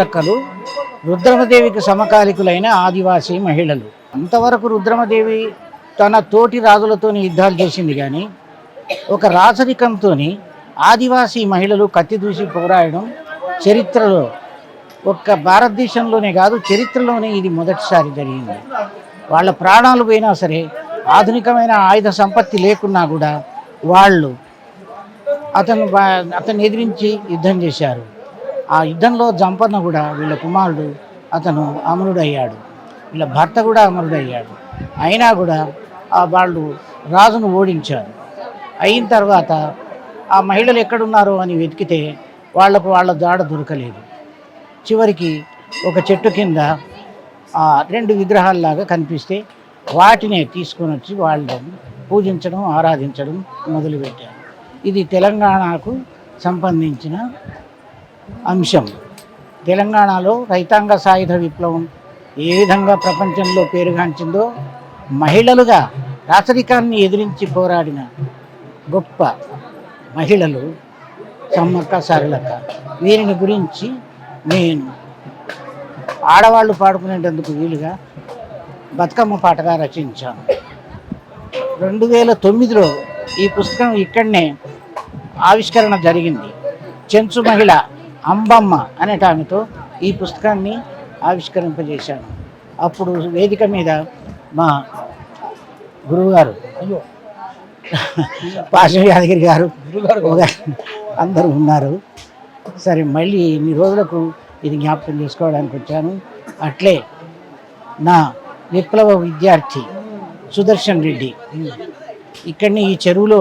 లెక్కలు రుద్రమదేవికి సమకాలికులైన ఆదివాసీ మహిళలు. అంతవరకు రుద్రమదేవి తన తోటి రాజులతో యుద్ధాలు చేసింది కానీ ఒక రాచరికంతో ఆదివాసీ మహిళలు కత్తి దూసి పోరాయడం చరిత్రలో ఒక్క భారతదేశంలోనే కాదు చరిత్రలోనే ఇది మొదటిసారి జరిగింది. వాళ్ళ ప్రాణాలు పోయినా సరే ఆధునికమైన ఆయుధ సంపత్తి లేకున్నా కూడా వాళ్ళు అతను అతన్ని ఎదిరించి యుద్ధం చేశారు. ఆ యుద్ధంలో జంపన్న కూడా వీళ్ళ కుమారుడు అతను అమరుడయ్యాడు. వీళ్ళ భర్త కూడా అమరుడయ్యాడు. అయినా కూడా ఆ వాళ్ళు రాజును ఓడించారు. అయిన తర్వాత ఆ మహిళలు ఎక్కడున్నారో అని వెతికితే వాళ్ళకు వాళ్ళ జాడ దొరకలేదు. చివరికి ఒక చెట్టు కింద ఆ రెండు విగ్రహాల్లాగా కనిపిస్తే వాటినే తీసుకొని వచ్చి వాళ్ళు పూజించడం ఆరాధించడం మొదలుపెట్టారు. ఇది తెలంగాణకు సంబంధించిన అంశం. తెలంగాణలో రైతాంగ సాయుధ విప్లవం ఏ విధంగా ప్రపంచంలో పేరుగాంచిందో మహిళలుగా రాచరికాన్ని ఎదిరించి పోరాడిన గొప్ప మహిళలు సమ్మక్క సరళక్క. వీరిని గురించి నేను ఆడవాళ్ళు పాడుకునేటందుకు వీలుగా బతుకమ్మ పాటగా రచించాను. రెండు వేల తొమ్మిదిలో ఈ పుస్తకం ఇక్కడనే ఆవిష్కరణ జరిగింది. చెంచు మహిళ అంబమ్మ అనేట ఆమెతో ఈ పుస్తకాన్ని ఆవిష్కరింపజేశాను. అప్పుడు వేదిక మీద మా గురువుగారు అయ్యో పాశం యాదగిరి గారు అందరూ ఉన్నారు. సరే మళ్ళీ ఇన్ని రోజులకు ఇది జ్ఞాపకం చేసుకోవడానికి వచ్చాను. అట్లే నా విప్లవ విద్యార్థి సుదర్శన్ రెడ్డి ఇక్కడిని ఈ చెరువులో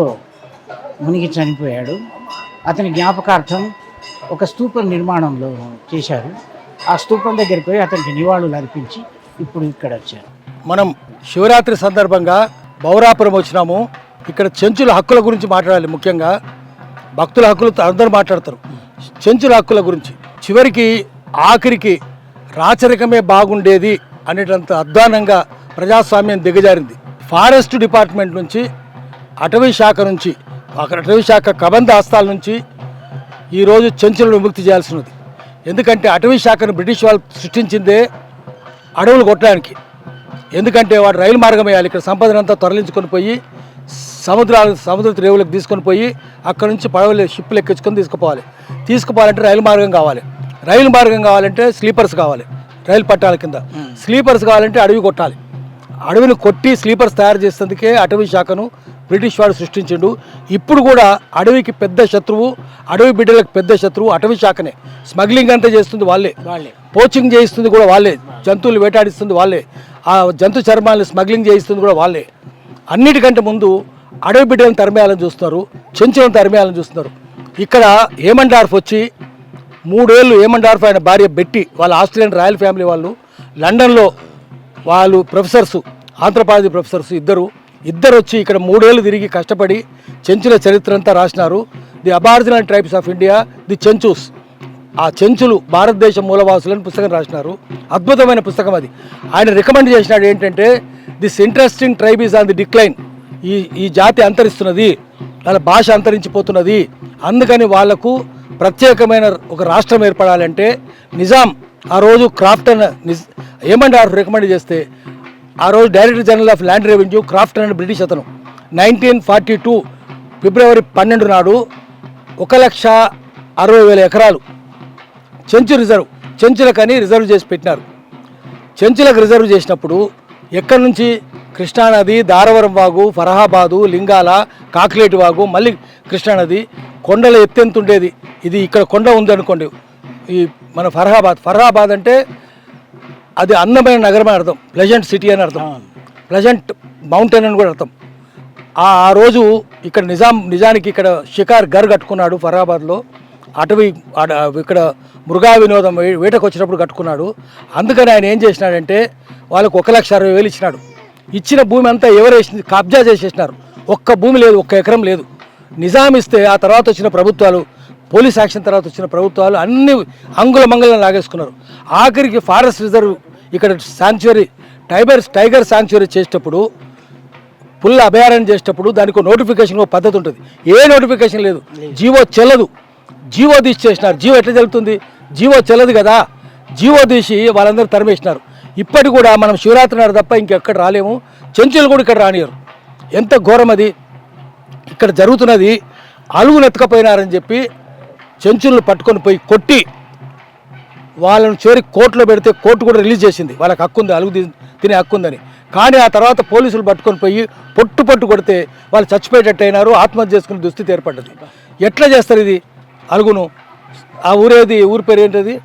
మునిగి చనిపోయాడు. అతని జ్ఞాపకార్థం ఒక స్తూపం నిర్మాణంలో చేశారు. ఆ స్తూపం దగ్గరికి పోయి అతనికి నివాళులు అర్పించి ఇప్పుడు ఇక్కడ వచ్చారు. మనం శివరాత్రి సందర్భంగా బౌరాపురం వచ్చినాము. ఇక్కడ చెంచుల హక్కుల గురించి మాట్లాడాలి ముఖ్యంగా. భక్తుల హక్కులు అందరూ మాట్లాడతారు. చెంచుల హక్కుల గురించి. చివరికి ఆఖరికి రాచరికమే బాగుండేది అనేటంత అధ్వానంగా ప్రజాస్వామ్యం దిగజారింది. ఫారెస్ట్ డిపార్ట్మెంట్ నుంచి అటవీ శాఖ నుంచి అక్కడ అటవీ శాఖ కబంధ హస్తాల నుంచి ఈరోజు చెంచులను విముక్తి చేయాల్సి ఉన్నది ఎందుకంటే అటవీ శాఖను బ్రిటిష్ వాళ్ళు సృష్టించిందే అడవులు కొట్టడానికి. ఎందుకంటే వాడు రైలు మార్గం వేయాలి. ఇక్కడ సంపదనంతా తరలించుకొని పోయి సముద్రాలు సముద్ర రేవులకు తీసుకొని పోయి అక్కడ నుంచి పడవలు షిప్లు ఎక్కించుకొని తీసుకుపోవాలి. తీసుకుపోవాలంటే రైలు మార్గం కావాలి. రైలు మార్గం కావాలంటే స్లీపర్స్ కావాలి. రైలు పట్టాల కింద. స్లీపర్స్ కావాలంటే అడవి కొట్టాలి. అడవిని కొట్టి స్లీపర్స్ తయారు చేసేందుకే అటవీ శాఖను బ్రిటిష్ వాడు సృష్టించిండు. ఇప్పుడు కూడా అడవికి పెద్ద శత్రువు అడవి బిడ్డలకు పెద్ద శత్రువు అటవీ శాఖనే. స్మగ్లింగ్ అంతా చేస్తుంది వాళ్ళే. వాళ్ళే. పోచింగ్ చేయిస్తుంది కూడా వాళ్ళే. జంతువులు వేటాడిస్తుంది వాళ్ళే. ఆ జంతు చర్మాలను స్మగ్లింగ్ చేయిస్తుంది కూడా వాళ్ళే. అన్నిటికంటే ముందు అడవి బిడ్డలను తరిమేయాలని చూస్తున్నారు చెంచులను తరిమేయాలని చూస్తున్నారు. ఇక్కడ ఏమండార్ఫ్ వచ్చి మూడేళ్ళు ఏమండార్ఫ్ ఆయన భార్య బెట్టి వాళ్ళ ఆస్ట్రేలియన్ రాయల్ ఫ్యామిలీ వాళ్ళు లండన్లో వాళ్ళు ప్రొఫెసర్స్ ఆంథ్రపాలజీ ప్రొఫెసర్స్ ఇద్దరు. ఇద్దరు వచ్చి ఇక్కడ మూడేళ్ళు తిరిగి కష్టపడి చెంచుల చరిత్ర అంతా రాసినారు. The aboriginal tribes of India the Chenchus. ఆ చెంచులు భారతదేశ మూలవాసులని పుస్తకం రాసినారు. అద్భుతమైన పుస్తకం అది. ఆయన రికమెండ్ చేసినాడు ఏంటంటే this interesting tribe is on the decline ఈ ఈ జాతి అంతరిస్తున్నది వాళ్ళ భాష అంతరించిపోతున్నది. అందుకని వాళ్ళకు ప్రత్యేకమైన ఒక రాష్ట్రం ఏర్పడాలంటే నిజాం ఆ రోజు క్రాఫ్టన్ నిజ్ ఏమంటారు రికమెండ్ చేస్తే? ఆ రోజు director general of land revenue craft and British అతను. నైన్టీన్ ఫార్టీ టూ ఫిబ్రవరి పన్నెండు నాడు ఒక లక్ష అరవై వేల ఎకరాలు చెంచు రిజర్వ్ చెంచులకని రిజర్వ్ చేసి పెట్టినారు. చెంచులకు రిజర్వ్ చేసినప్పుడు ఎక్కడి నుంచి? కృష్ణానది దారవరం వాగు ఫరహాబాదు లింగాల కాకిలేటి వాగు మళ్ళీ కృష్ణానది కొండల ఎత్తెంత ఉండేది? ఇది ఇక్కడ కొండ ఉందనుకోండి ఈ మన ఫరహాబాద్ ఫరహాబాద్ అంటే అది అందమైన నగరం అని అర్థం. ప్లెజెంట్ సిటీ అని అర్థం. ప్లెజెంట్ మౌంటైన్ అని కూడా అర్థం. ఆ ఆ రోజు ఇక్కడ నిజాం నిజానికి ఇక్కడ షికార్ గర్ కట్టుకున్నాడు ఫరాబాద్లో. అటవీ ఇక్కడ మృగా వినోదం వేటకు వచ్చినప్పుడు కట్టుకున్నాడు. అందుకని ఆయన ఏం చేసినాడంటే వాళ్ళకు ఒక లక్ష అరవై వేలు ఇచ్చినాడు. ఇచ్చిన భూమి అంతా ఎవరేసింది కబ్జా చేసేసినారు. ఒక్క భూమి లేదు ఒక్క ఎకరం లేదు. నిజాం ఇస్తే ఆ తర్వాత వచ్చిన ప్రభుత్వాలు పోలీస్ యాక్షన్ తర్వాత వచ్చిన ప్రభుత్వాలు అన్ని అంగుల మంగళం లాగేసుకున్నారు. ఆఖరికి ఫారెస్ట్ రిజర్వ్ ఇక్కడ శాంచురీ టైగర్ టైగర్ శాంచురీ చేసేటప్పుడు పుల్ల అభయారణ్యం చేసేటప్పుడు దానికి నోటిఫికేషన్ ఒక పద్ధతి ఉంటుంది. ఏ నోటిఫికేషన్ లేదు. జీవో చెల్లదు. జీవో తీసి చేసినారు. జీవో ఎట్లా చెల్లుతుంది జీవో చెల్లదు కదా. జీవో తీసి వాళ్ళందరూ తరిమేసినారు. ఇప్పటి కూడా మనం శివరాత్రి నాడు తప్ప ఇంకెక్కడ రాలేము. చెంచులు కూడా ఇక్కడ రానియరు. ఎంత ఘోరం అది. ఇక్కడ జరుగుతున్నది అలుగునెత్తకపోయినారని చెప్పి చెంచులను పట్టుకొని పోయి కొట్టి వాళ్ళని చేరి కోర్టులో పెడితే కోర్టు కూడా రిలీజ్ చేసింది. వాళ్ళకి హక్కు ఉంది అలుగు తిన్- హక్కు ఉందని. కానీ ఆ తర్వాత పోలీసులు పట్టుకొని పోయి పొట్టు పొట్టు కొడితే వాళ్ళు చచ్చిపోయేటట్టు అయినారు ఆత్మహత్య చేసుకునే దుస్థితి ఏర్పడ్డది. ఎట్లా చేస్తారు ఇది? అలుగును. ఆ ఊరేది ఊరి పేరు ఏంటది?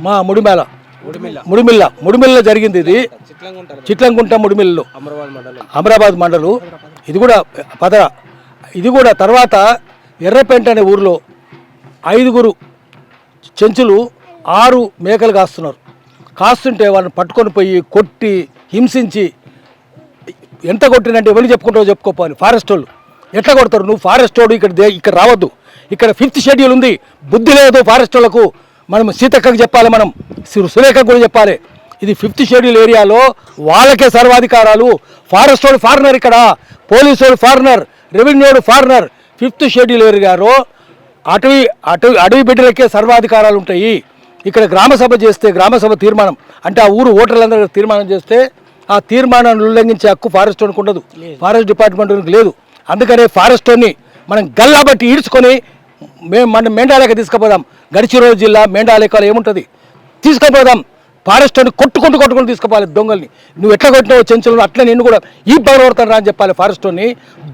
మా ముడిమేల ముడిమిల్ల ముడిమిల్ల జరిగింది ఇది. చిట్లంగుంట ముడిమిల్లలో అమరాబాద్ మండలు. ఇది కూడా పదర ఇది కూడా తర్వాత ఎర్రపెంట అనే ఊరిలో ఐదుగురు చెంచులు ఆరు మేకలు కాస్తున్నారు. కాస్తుంటే వాళ్ళని పట్టుకొని పోయి కొట్టి హింసించి ఎంత కొట్టినంటే ఎవరు చెప్పుకుంటారో చెప్పుకోపోవాలి. ఫారెస్ట్ వాళ్ళు. ఎట్లా కొడతారు? నువ్వు ఫారెస్ట్ వాడు ఇక్కడ దే- ఇక్కడ రావద్దు. ఇక్కడ ఫిఫ్త్ షెడ్యూల్ ఉంది. బుద్ధి లేదు ఫారెస్ట్ వాళ్ళకు. మనం సీతక్కకు చెప్పాలి మనం. సురేఖకు కూడా చెప్పాలి. ఇది ఫిఫ్త్ షెడ్యూల్ ఏరియాలో వాళ్ళకే సర్వాధికారాలు. ఫారెస్ట్ వాడు ఫారినర్ ఇక్కడ. పోలీసు వాడు ఫారినర్. రెవెన్యూ వాడు ఫారినర్. ఫిఫ్త్ షెడ్యూల్ ఏరియాలో అటవీ అటవీ అడవి బిడ్డలకే సర్వాధికారాలు ఉంటాయి. ఇక్కడ గ్రామ సభ చేస్తే గ్రామ సభ తీర్మానం. అంటే ఆ ఊరు ఓటర్లందరూ తీర్మానం చేస్తే ఆ తీర్మానాన్ని ఉల్లంఘించే హక్కు ఫారెస్ట్ వానికి ఉండదు. ఫారెస్ట్ డిపార్ట్మెంట్కి లేదు. అందుకనే ఫారెస్ట్ వాడిని మనం గల్లాబట్టి ఈడ్చుకొని మేము మన మేండాలేక తీసుకుపోదాం. గడిచిరోజు జిల్లా మేండాలేకలో ఏముంటుంది? తీసుకుపోదాం. ఫారెస్ట్ అని కొట్టుకుంటూ కొట్టుకుంటూ తీసుకుపోవాలి దొంగల్ని. నువ్వు ఎట్లా కొట్టినావు చెంచులను అట్లా నిన్ను కూడా ఈ పవర్ కొడతాను రా అని చెప్పాలి ఫారెస్ట్ అని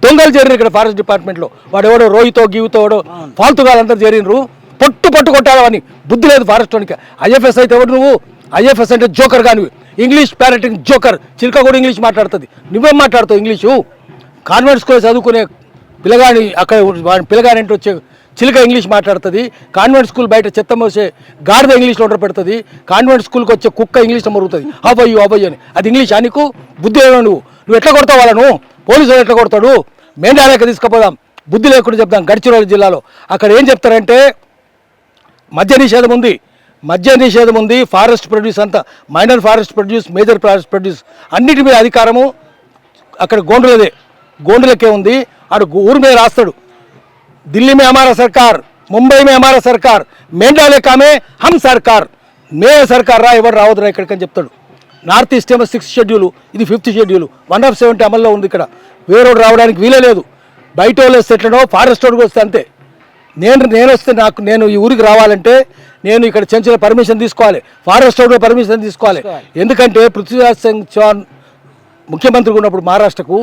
దొంగలు చేరిన ఇక్కడ ఫారెస్ట్ డిపార్ట్మెంట్లో. వాడు ఎవడో రోయితో గీవుతో ఎవడో ఫాల్తుగా అందరూ చేరినరు. పొట్టు పట్టు కొట్టాలి అని బుద్ధి లేదు ఫారెస్ట్ వానికి ఐఎఫ్ఎస్ అయితే ఎవరు నువ్వు? ఐఎఫ్ఎస్ అంటే జోకర్ కానివి. English parroting joker. చిలుక కూడా ఇంగ్లీష్ మాట్లాడుతుంది. నువ్వేం మాట్లాడుతావు ఇంగ్లీషు? కాన్వెంట్ స్కూల్ చదువుకునే పిల్లగాని అక్కడ పిల్లగాని ఇంటి వచ్చే? చిలుక ఇంగ్లీష్ మాట్లాడుతుంది. కాన్వెంట్ స్కూల్ బయట చెత్త మోసే గాడిద ఇంగ్లీష్లో ఆర్డర్ పెడుతుంది. కాన్వెంట్ స్కూల్కి వచ్చే కుక్క ఇంగ్లీష్లో మరుగుతుంది. అవయ్యో అవ్వయ్యు అని. అది ఇంగ్లీష్ అనికు నీకు? బుద్ధి ఏమో నువ్వు. నువ్వు ఎట్లా కొడతావు వాళ్ళను? పోలీసులు ఎట్లా కొడతాడు? మేండాలేక తీసుకుపోదాం. బుద్ధి లేకుండా చెప్దాం గడిచిరోజు జిల్లాలో. అక్కడ ఏం చెప్తారంటే మద్య నిషేధం ఉంది. మద్య నిషేధం ఉంది. ఫారెస్ట్ ప్రొడ్యూస్ అంతా minor forest produce major forest produce అన్నిటి మీద అధికారము అక్కడ గోండులదే. గోండులకే ఉంది. ఆడు ఊరు మీద రాస్తాడు. ఢిల్లీ మే అమారా సర్కార్ ముంబై మే అమారా సర్కార్ మేండాలే కామే హమ్ సర్కార్. మే సర్కార్ రా ఎవరు రావద్దురా ఇక్కడికని చెప్తాడు. నార్త్ ఈస్ట్ ఏమో సిక్స్త్ షెడ్యూల్ ఇది fifth schedule. One of seventy అమల్లో ఉంది ఇక్కడ. వేరే రావడానికి వీలే లేదు. బయట వాళ్ళు ఎట్లనో ఫారెస్ట్ వాడికి వస్తే అంతే. నేను నేను వస్తే నాకు నేను ఈ ఊరికి రావాలంటే నేను ఇక్కడ చెంచుల పర్మిషన్ తీసుకోవాలి. ఫారెస్ట్ వాడు పర్మిషన్ తీసుకోవాలి. ఎందుకంటే పృథ్వీరాజ్ సింగ్ చౌహాన్ ముఖ్యమంత్రిగా ఉన్నప్పుడు మహారాష్ట్రకు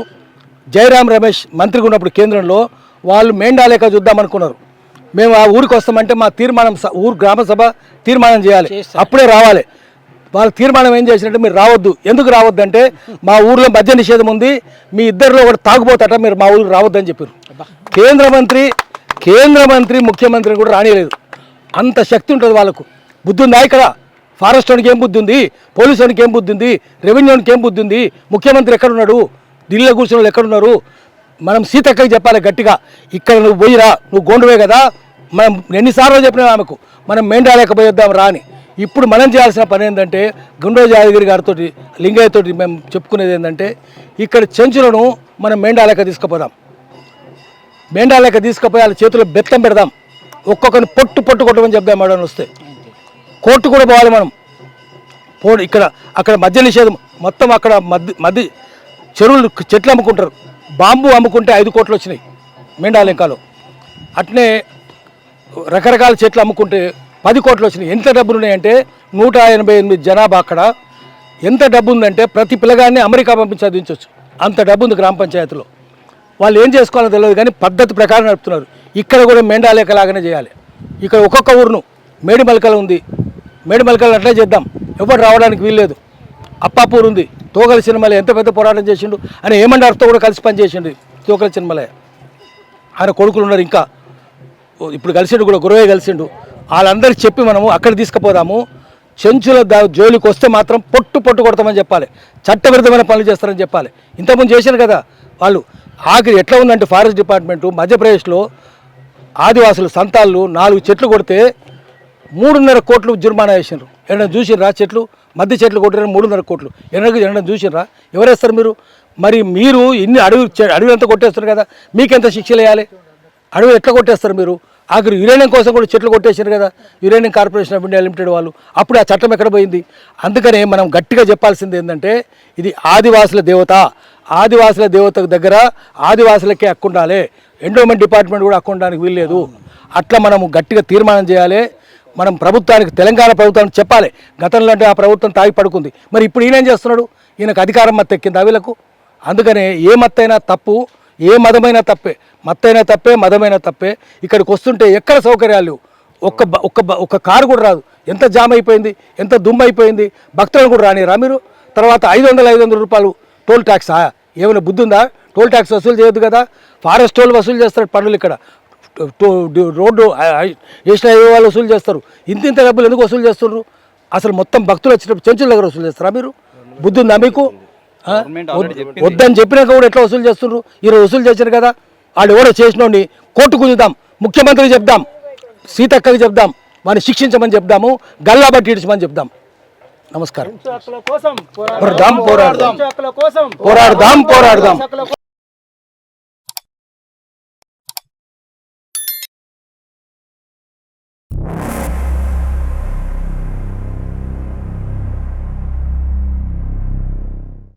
జయరాం రమేష్ మంత్రిగా ఉన్నప్పుడు కేంద్రంలో వాళ్ళు మేండాలేక చూద్దాం అనుకున్నారు. మేము ఆ ఊరికి వస్తామంటే మా తీర్మానం ఊరు గ్రామ సభ తీర్మానం చేయాలి. అప్పుడే రావాలి. వాళ్ళ తీర్మానం ఏం చేసినట్టు మీరు రావద్దు. ఎందుకు రావద్దు అంటే మా ఊర్లో మద్య నిషేధం ఉంది. మీ ఇద్దరిలో ఒకటి తాగుపోతాట మీరు మా ఊరికి రావద్దని చెప్పారు. కేంద్ర మంత్రి కేంద్ర మంత్రి ముఖ్యమంత్రిని కూడా రానియలేదు. అంత శక్తి ఉంటుంది వాళ్ళకు. బుద్ధి ఉందా ఇక్కడ? ఫారెస్ట్ వానికి ఏం బుద్ధి ఉంది పోలీసు వానికి ఏం బుద్ధి ఉంది రెవెన్యూ వానికి ఏం బుద్ధి ఉంది ముఖ్యమంత్రి ఎక్కడున్నాడు ఢిల్లీలో కూర్చున్న వాళ్ళు ఎక్కడున్నారు మనం సీతక్కకి చెప్పాలి గట్టిగా. ఇక్కడ నువ్వు పోయిరా నువ్వు గోండువే కదా. మనం ఎన్నిసార్లు చెప్పినా ఆమెకు మనం మేండాలేకపోయేద్దాం రా అని ఇప్పుడు మనం చేయాల్సిన పని ఏంటంటే గుండో యాదగిరి గారితో లింగయ్యతో మేము చెప్పుకునేది ఏంటంటే ఇక్కడ చెంచులను మనం మేండాలేక తీసుకుపోదాం. మేండాలేక తీసుకుపోయి వాళ్ళ చేతిలో బెత్తం పెడదాం. ఒక్కొక్కరిని పొట్టు పొట్టు కొట్టమని చెప్దాం మేడం వస్తే కోర్టు కూడా పోవాలి మనం. పో ఇక్కడ అక్కడ మద్య నిషేధం మొత్తం అక్కడ మద్య మద్య చెరువులు చెట్లు అమ్ముకుంటారు. బాంబు అమ్ముకుంటే ఐదు కోట్లు వచ్చినాయి మెండాలెంకాలో అట్నే రకరకాల చెట్లు అమ్ముకుంటే పది కోట్లు వచ్చినాయి. ఎంత డబ్బులు ఉన్నాయంటే నూట ఎనభై ఎనిమిది జనాభా అక్కడ. ఎంత డబ్బు ఉందంటే ప్రతి పిల్లగాన్ని అమెరికా పంపించి చదివించవచ్చు అంత డబ్బు ఉంది గ్రామ పంచాయతీలో. వాళ్ళు ఏం చేసుకోవాలో తెలియదు కానీ పద్ధతి ప్రకారం నడుపుతున్నారు. ఇక్కడ కూడా మెండాలేక లాగానే చేయాలి. ఇక్కడ ఒక్కొక్క ఊరును మేడిమల్కల ఉంది. మేడిమల్కలు అట్లే చేద్దాం. ఎవరు రావడానికి వీల్లేదు. అప్పాపూర్ ఉంది. తోగల సినిమాలే ఎంత పెద్ద పోరాటం చేసిండు అని ఏమండారుతో కూడా కలిసి పనిచేసిండు తోకల సినిమాలే. ఆయన కొడుకులు ఉన్నారు ఇంకా. ఇప్పుడు కలిసిండు కూడా గురవే కలిసిండు. వాళ్ళందరికీ చెప్పి మనము అక్కడ తీసుకుపోదాము. చెంచుల దా జోలికి వస్తే మాత్రం పొట్టు పొట్టు కొడతామని చెప్పాలి. చట్టవిరుద్ధమైన పనులు చేస్తారని చెప్పాలి. ఇంతకుముందు చేశారు కదా వాళ్ళు. ఆఖరి ఎట్లా ఉందంటే ఫారెస్ట్ డిపార్ట్మెంటు మధ్యప్రదేశ్లో ఆదివాసులు సంతాళ్ళు నాలుగు చెట్లు కొడితే మూడున్నర కోట్లు జుర్మానా వేసినారు ఎన్న చూసిర్రా చెట్లు? మధ్య చెట్లు కొట్టారు మూడున్నర కోట్లు. ఎన్న ఎన్న చూసిర్రా? ఎవరేస్తారు మీరు? మరి మీరు ఇన్ని అడవి అడవి ఎంత కొట్టేస్తారు కదా మీకెంత శిక్షలు వేయాలి అడవి ఎట్లా కొట్టేస్తారు మీరు? ఆఖరి యురేనియం కోసం కూడా చెట్లు కొట్టేశారు కదా uranium corporation of India limited వాళ్ళు. అప్పుడు ఆ చట్టం ఎక్కడ పోయింది? అందుకనే మనం గట్టిగా చెప్పాల్సింది ఏంటంటే ఇది ఆదివాసుల దేవత. ఆదివాసుల దేవతకు దగ్గర ఆదివాసులకే హక్కు ఉండాలి. ఎండోమెంట్ డిపార్ట్మెంట్ కూడా హక్కు ఉండడానికి వీల్లేదు. అట్లా మనము గట్టిగా తీర్మానం చేయాలి. మనం ప్రభుత్వానికి తెలంగాణ ప్రభుత్వానికి చెప్పాలి. గతంలో అంటే ఆ ప్రభుత్వం తాగి పడుకుంది. మరి ఇప్పుడు ఈయన ఏం చేస్తున్నాడు? ఈయనకు అధికారం మత్తు ఎక్కింది అవిలకు అందుకనే ఏ మత్తైనా తప్పు ఏ మతమైనా తప్పే. మత్తైనా తప్పే మతమైనా తప్పే. ఇక్కడికి వస్తుంటే ఎక్కడ సౌకర్యాలు ఒక్క బ- ఒక్క బ- ఒక్క కారు కూడా రాదు. ఎంత జామ్ అయిపోయింది? ఎంత దుమ్ము అయిపోయింది? భక్తులను కూడా రానిరా మీరు? తర్వాత ఐదు వందల ఐదు వందల రూపాయలు టోల్ ట్యాక్సా? ఏమైనా బుద్ధి ఉందా? టోల్ ట్యాక్స్ వసూలు చేయొద్దు కదా. ఫారెస్ట్ టోల్ వసూలు చేస్తారు పన్నులు ఇక్కడ. రోడ్డు నేషనల్ హైవే వాళ్ళు వసూలు చేస్తారు. ఇంత ఇంత డబ్బులు ఎందుకు వసూలు చేస్తున్నారు? అసలు మొత్తం భక్తులు వచ్చినప్పుడు చెంచుల దగ్గర వసూలు చేస్తారా మీరు? బుద్ధి ఉందా మీకు? వద్దని చెప్పినాక కూడా ఎట్లా వసూలు చేస్తున్నారు? ఈరోజు వసూలు చేశారు కదా. వాళ్ళు ఎవరో చేసినోడిని కోర్టు కుదుదాం ముఖ్యమంత్రికి చెప్దాం. సీతక్కకి చెప్దాం. వాడిని శిక్షించమని చెప్దాము. గల్లా బట్టి ఇడిచమని చెప్దాం. నమస్కారం. పోరాడదాం పోరాడదాం. పోరాడదాం. పోరాడదాం